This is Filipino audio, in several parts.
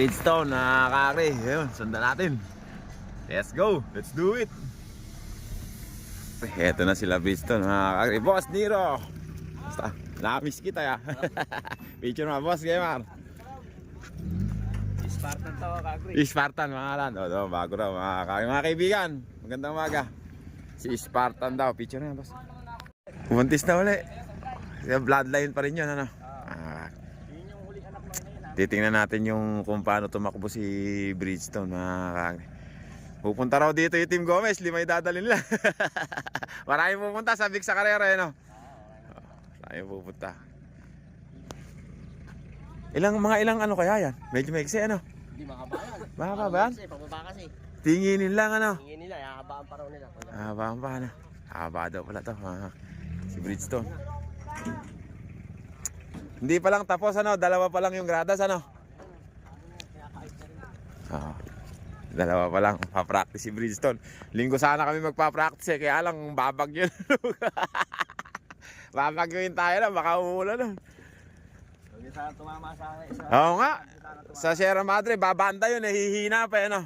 Bridgestone na kakri. Ayun, sundan natin. Let's go. Let's do it. Eto na sila Bridgestone mga kakri. Boss Nero. Basta, nakamiss kita ya. Picture mo, Boss Gamer. Spartan to, kagri. Spartan mga kalan. O, o, bago raw mga kakri. Mga kaibigan, magandang umaga. Si Spartan daw. Picture na, boss. Pumuntis na uli. Bloodline pa rin yun, ano? Ah, Yun yung huli anak mo na yun. Titingnan natin yung kung paano tumakbo si Bridgestone mga kakri. Pupunta raw dito yung Team Gomez, lima yung dadalhin nila. Marami pupunta sa Big sa karera eh, no? Marami pupunta. Ilang mga ilang ano kaya yan? Medyo maiksi ano? Hindi mahaba yan. Mahaba ba yan? Pababa kasi. Tinginin lang ano? Tingin nila, hahabaan pa raw nila. Haba ang pa ano? Haba daw pala to. mga si Bridgestone. Hindi pa lang tapos ano, dalawa pa lang yung gradas ano? Oo. Dalawa pa lang, pa-practice si Bridgestone. Linggo sana kami magpa-practice eh, kaya lang babag yun. babag yun tayo na, baka umulan na. Sana tumama sa isa. Oo nga, sa Sierra Madre, babanda yun eh, hihina pa eh, no?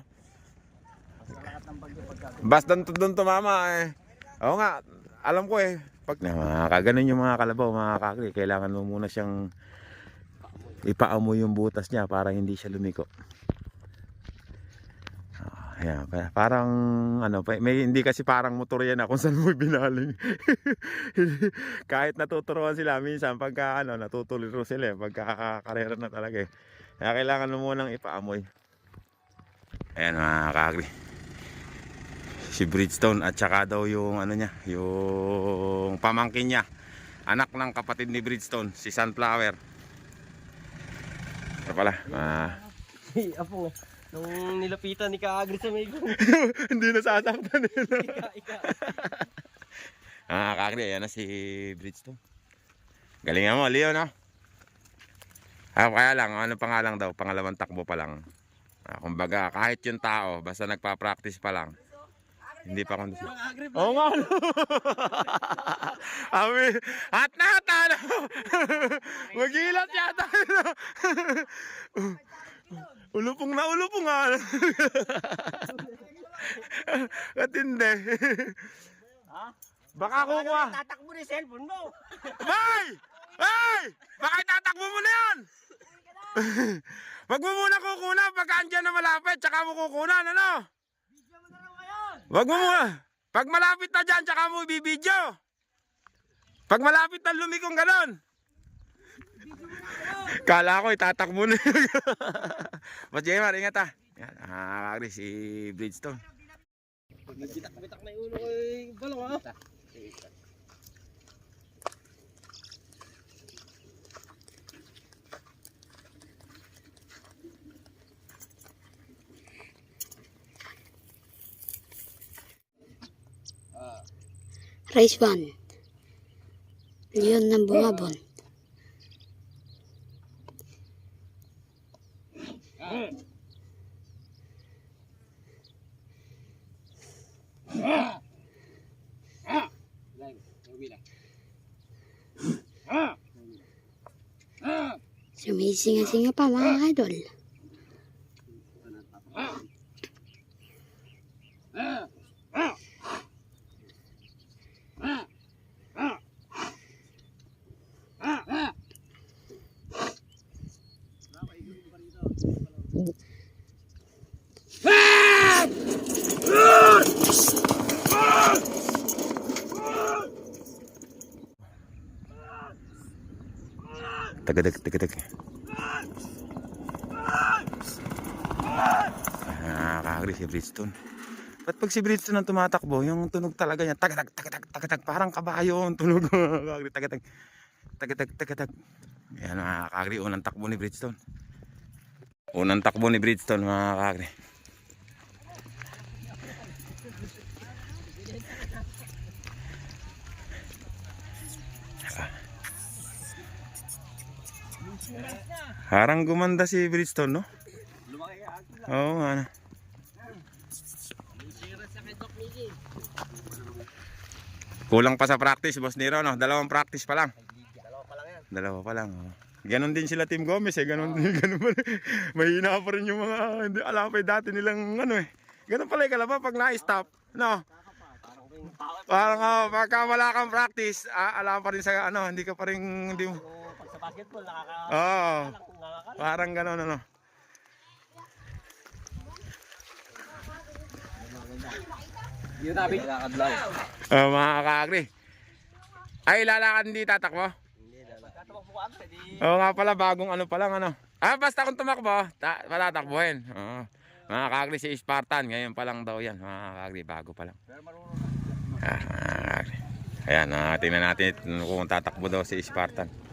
Sa lahat ng bagyo pagka. Basta doon tumama eh. Oo nga, alam ko eh. Pag na, kaganon yung mga kalabaw, mga kakri, kailangan mo muna siyang ipaamoy yung butas niya para hindi siya lumiko. Ah, Ayan, pa- parang ano, may hindi kasi parang motor yan ah, kung saan mo binaling. Kahit natuturuan sila minsan pagka ano, natutuliro sila eh, pagka karera na talaga eh. Kaya kailangan mo munang ipaamoy. Ayan mga kakri si Bridgestone at saka daw yung ano niya, yung pamangkin niya. Anak ng kapatid ni Bridgestone, si Sunflower. Ano pala? Ah, apo. Nung nilapitan ni Kaagri sa may hindi nasasaktan nila. Ika, ika. Ah, kakri, ayan na si Bridgestone. Galingan mo, Leo, no? Ah, kaya lang, ano pa nga lang daw, pangalawang takbo pa lang. Ah, kumbaga, kahit yung tao, basta nagpa-practice pa lang, hindi pa kondisyon. Oo nga? Ami, at na at ano? Magilat yata. ulupong na ulupong nga. ano? Katindi. Ha? Baka kukuha. Tatakbo ni cellphone mo. Bay! Bay! Baka itatakbo mo na yan! Wag mo muna kukunan pagka andyan na malapit, tsaka mo kukunan, ano? Wag mo muna. Pag malapit na dyan, tsaka mo ibibidyo. Pag malapit na lumikong ganon. Kala ko itatakbo na. Mas Jemar, ingat ah. Yan, ah, si Bridgestone. Bitak-bitak na yung ulo ko eh. Balong ha. Race 1. Leon ng bumabon. Sumisinga-singa pa mga idol. Tagadag, tagadag. Ah, kakagri si Bridgestone. Ba't pag si Bridgestone ang tumatakbo, yung tunog talaga niya, tagadag, tagadag, tagadag, parang kabayo ang tunog. kakagri, tagadag, tagadag, tagadag. Yan mga kakagri, unang takbo ni Bridgestone. Unang takbo ni Bridgestone mga. Harang gumanda si Bridgestone, no? Oo nga. ano. Kulang pa sa practice, Boss Nero, no? Dalawang practice pa lang. Dalawa pa lang yan. Dalawa pa lang. Oh. Ganon din sila Team Gomez eh. Ganon din, ganon pa rin. Mahina pa rin yung mga hindi alapay dati nilang ano eh. Ganon pala yung kalaba pag na-stop. No? Parang uh, pagka wala kang practice, ah, alam pa rin sa ano, hindi ka pa rin, hindi mo. Basketball, nakaka... Oo. Parang ganon ano. Yun nabi. Lakad lang. Uh, mga kaagri. Ay, lalakad hindi tatakbo. Hindi, di... Oo nga pala, bagong ano pa lang ano. Ah, basta kung tumakbo, ta patatakbuhin. Oo. Mga kaagri si Spartan, ngayon pa lang daw yan. Mga kaagri, bago pa lang. Ah, mga kaagri. Ayan, ah, tingnan natin kung tatakbo daw si Spartan.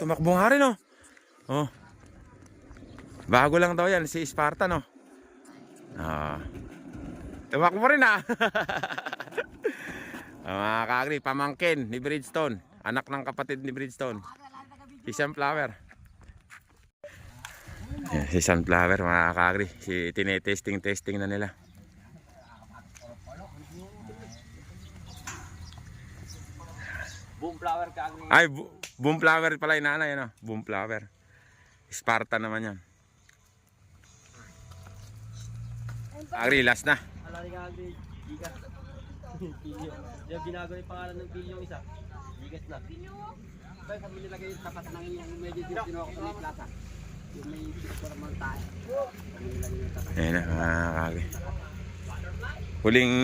Tumakbo nga rin, oh. Oh. Bago lang daw yan, si Spartan, oh. Ah. Tumakbo rin, ah. Ah, mga kaagri, pamangkin ni Bridgestone. Anak ng kapatid ni Bridgestone. Si Sunflower. Yan, si Sunflower, mga kaagri. Si tinetesting-testing na nila. Boom flower ka agri. Ay, bu- boom flower pala yung nanay, ano? Boom flower. Sparta naman yan. Agri, last na. Alari ka agri. Gigas. Yung binago yung pangalan ng pilyo isa. Gigas na. Kaya sabi nila kayo tapat ng yung medyo dito kinuha ko sa plaza. Yung may tayo. Tapat. Ayan na, mga kagri. Huling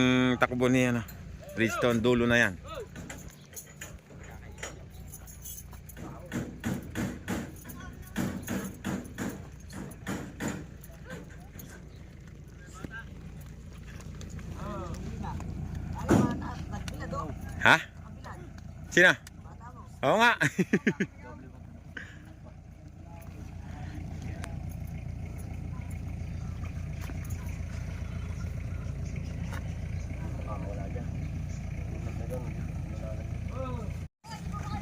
takbo niya, ano? Bridgestone, dulo na yan. Ha? Sino? Oo nga.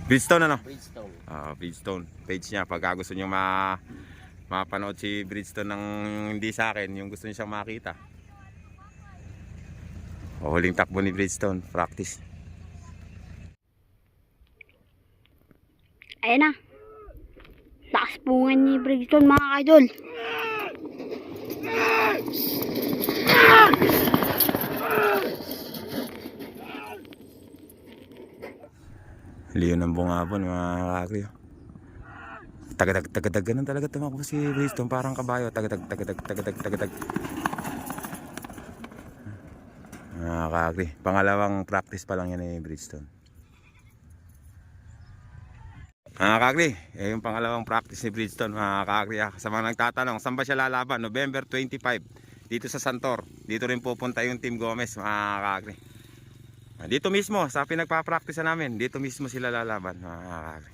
Bridgestone ano? Bridgestone. Ah, Bridgestone. Page niya pag gusto niyo ma mapanood si Bridgestone ng hindi sa akin, yung gusto niyo siyang makita. O, huling takbo ni Bridgestone, practice. Ayan na. Lakas pungan ni Bridgestone mga idol. Leon ng bungabon, mga kakri. Tagadag, tagadag, ganun talaga tumakbo si Bridgestone, parang kabayo. Tagadag, tagadag, tagadag, tagadag. Mga kakri. Pangalawang practice pa lang yan ni Bridgestone. Mga kakri, eh, yung pangalawang practice ni Bridgestone, mga kakri. ah. Sa mga nagtatanong, saan ba siya lalaban? November 25, dito sa Santor. Dito rin pupunta yung Team Gomez, mga kakri. Ah, Dito mismo, sa pinagpa-practice namin, dito mismo sila lalaban. mga kakri.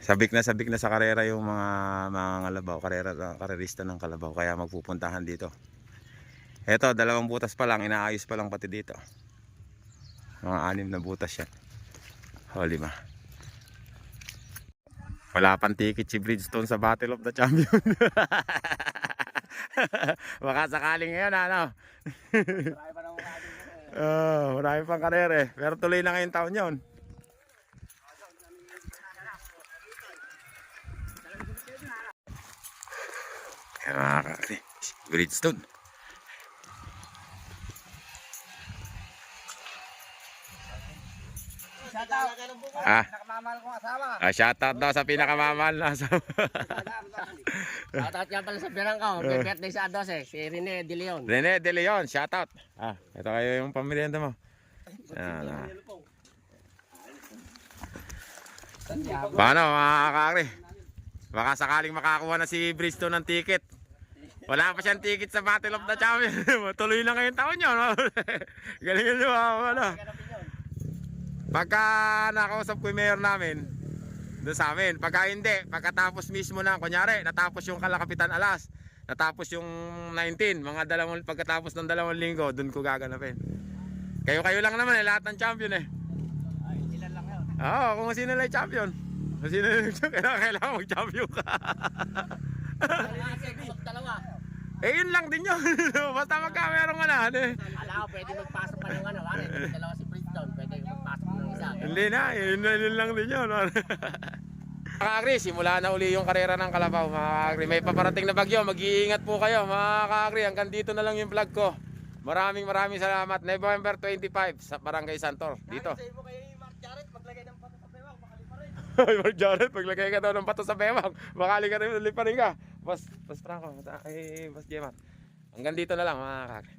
Sabik na sabik na sa karera yung mga mga kalabaw, karera, karerista ng kalabaw, kaya magpupuntahan dito. Eto, dalawang butas pa lang, inaayos pa lang pati dito. Mga anim na butas yan. O, lima. Wala pang ticket si Bridgestone sa Battle of the Champion. Baka sakaling ngayon, ano? Oh, marami pang karere. Pero tuloy na ngayong taon kakri, Bridgestone. Ah, Nakamamahal kong asawa. ah, shoutout daw sa pinakamamahal na asawa. Shoutout nga pala sa birang ko. May birthday sa 12. Si Rene De Leon. Rene De Leon, shoutout. Ah, ito kayo yung pamirienda mo. Yan, ah. Paano mga? Baka sakaling makakuha na si Bridgestone ng ticket. Wala pa siyang ticket sa Battle of the Champion. Tuloy na ngayong taon yun. Galingan nyo. ah, Ano? Pagka nakausap ko yung mayor namin, doon sa amin. Pagka hindi, pagkatapos mismo na, kunyari, natapos yung kalakapitan alas, natapos yung 19, mga dalawang, pagkatapos ng dalawang linggo, doon ko gaganapin. Kayo-kayo lang naman eh, lahat ng champion eh. Ay, ilan lang yun. Oo, kung sino lang champion. Kung sino lang champion, kailangan, kailangan mag-champion ka. dalawa. eh, yun lang din yun. Basta magka meron ka na, ano eh. Alam ko, pwede magpasok pa ng ano, ano, dalawa si Princeton, pwede magpasok ng isa. Hindi na, yun, yun lang din yun. Mga kakri, simula na uli yung karera ng Kalabaw, mga kakri. May paparating na bagyo, mag-iingat po kayo, mga kakri. Hanggang dito na lang yung vlog ko. Maraming maraming salamat. November 25 sa Barangay Santor. Dito. Save mo kay Mark Jarrett, maglagay ng pato sa bewang, makali pa rin. Ay, Mark Jared, paglagay ka daw ng pato sa bewang, makali ka rin, ulit pa rin ka. Boss, Boss Franco, ay, Boss Jemar. Hanggang dito na lang, mga kakri.